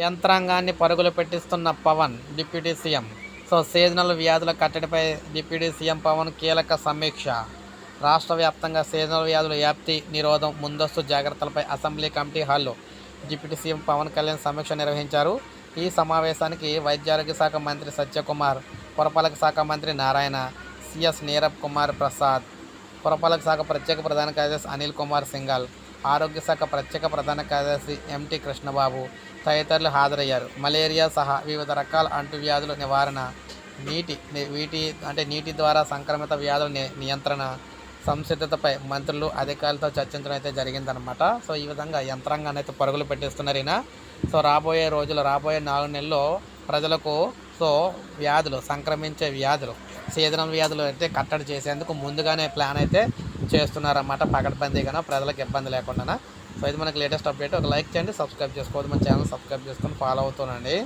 యంత్రాంగాన్ని పరుగులు పెట్టిస్తున్న Pawan deputy CM. So seasonal వ్యాధుల కట్టడిపై డిప్యూటీ సీఎం పవన్ కీలక సమీక్ష. రాష్ట్ర వ్యాప్తంగా సీజనల్ వ్యాధుల వ్యాప్తి నిరోధం ముందస్తు జాగ్రత్తలపై అసెంబ్లీ కమిటీ హాల్లో. డిప్యూటీ సీఎం పవన్ కళ్యాణ్ సమీక్ష నిర్వహించారు. ఈ సమావేశానికి వైద్యారోగ్య శాఖ మంత్రి సత్యకుమార్ పురపాలక శాఖ మంత్రి నారాయణ సిఎస్ నీరబ్ కుమార్ ప్రసాద్ పురపాలక శాఖ ప్రత్యేక ప్రధాన కార్యదర్శి అనిల్ కుమార్ సింఘాల్ ఆరోగ్య శాఖ ప్రత్యేక ప్రధాన కార్యదర్శి ఎంటి కృష్ణబాబు తదితరులు హాజరయ్యారు. మలేరియా సహా వివిధ రకాల అంటువ్యాధుల నివారణ నీటి వీటి అంటే నీటి ద్వారా సంక్రమిత వ్యాధుల నియంత్రణ సంసిద్ధతపై మంత్రులు అధికారులతో చర్చించడం అయితే జరిగిందనమాట సో ఈ విధంగా యంత్రాంగాన్ని అయితే పరుగులు పెట్టిస్తున్నారు ఈయన. సో రాబోయే రోజులు రాబోయే నాలుగు నెలల్లో ప్రజలకు సో వ్యాధులు సంక్రమించే వ్యాధులు సీజనల్ వ్యాధులు అయితే కట్టడి చేసేందుకు ముందుగానే ప్లాన్ అయితే చేస్తున్నారన్నమాట. పకడ్బందీగానో ప్రజలకు ఇబ్బంది లేకుండా సో ఇది మనకి లేటెస్ట్ అప్డేట్. ఒక లైక్ చేయండి సబ్స్క్రైబ్ చేసుకోవద్దు. మన ఛానల్ సబ్స్క్రైబ్ చేసుకొని ఫాలో అవుతానండి